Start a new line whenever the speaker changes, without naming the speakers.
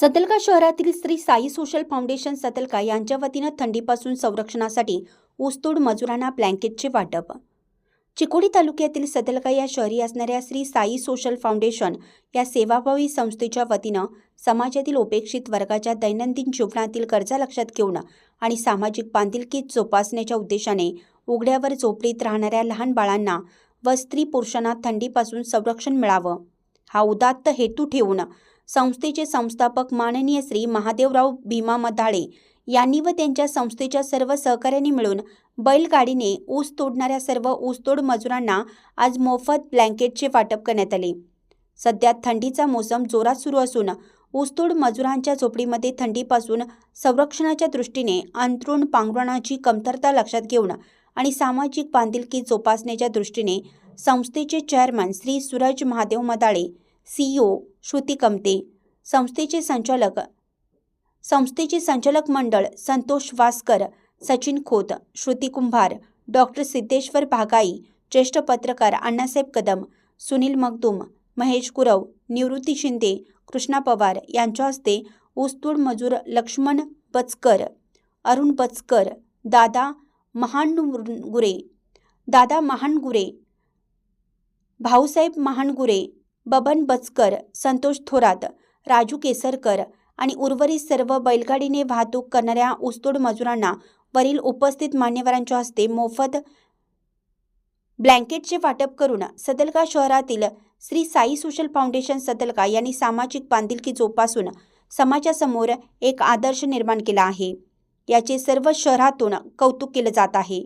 सतलका शहरातील Shri Sai social foundation Sadalga यांच्या वतीनं थंडीपासून संरक्षणासाठी ऊसतोड मजुरांना ब्लँकेटचे वाटप. चिकोडी तालुक्यातील सतलका या शहरी असणाऱ्या श्री साई सोशल फाउंडेशन या सेवाभावी संस्थेच्या वतीनं समाजातील उपेक्षित वर्गाच्या दैनंदिन जीवनातील गरजा लक्षात घेऊन आणि सामाजिक बांधिलकी जोपासण्याच्या उद्देशाने उघड्यावर झोपडीत राहणाऱ्या लहान बाळांना व स्त्री पुरुषांना थंडीपासून संरक्षण मिळावं. हा उदात्त हेतू ठेवून संस्थेचे संस्थापक माननीय श्री महादेवराव भीमा मधाळे यांनी व त्यांच्या संस्थेच्या सर्व सहकाऱ्यांनी मिळून बैलगाडीने ऊस तोडणाऱ्या सर्व ऊसतोड मजुरांना आज मोफत ब्लँकेटचे वाटप करण्यात आले. सध्या थंडीचा मोसम जोरात सुरू असून ऊसतोड मजुरांच्या झोपडीमध्ये थंडीपासून संरक्षणाच्या दृष्टीने अंथरूण पांघरुणाची कमतरता लक्षात घेऊन आणि सामाजिक बांधिलकी जोपासण्याच्या दृष्टीने संस्थेचे चेअरमन श्री सूरज महादेव मदाळे सीईओ श्रुती कमते संस्थेचे संचालक संस्थेचे संचालक मंडळ संतोष वासकर सचिन खोत श्रुती कुंभार डॉक्टर सिद्धेश्वर भागाई ज्येष्ठ पत्रकार अण्णासाहेब कदम सुनील मगदूम महेश गुरव निवृत्ती शिंदे कृष्णा पवार यांच्या हस्ते ऊसतोड मजूर लक्ष्मण बचकर अरुण बचकर दादा महानगुरे दादा महानगुरे भाऊसाहेब महानगुरे बबन बचकर संतोष थोरात राजू केसरकर आणि उर्वरित सर्व बैलगाडीने वाहतूक करणाऱ्या ऊसतोड मजुरांना वरील उपस्थित मान्यवरांच्या हस्ते मोफत ब्लँकेटचे वाटप करून सदलगा शहरातील श्री साई सोशल फाउंडेशन सदलगा यांनी सामाजिक बांधिलकी जोपासून समाजासमोर एक आदर्श निर्माण केला आहे. याचे सर्व शहरातून कौतुक केलं जात आहे.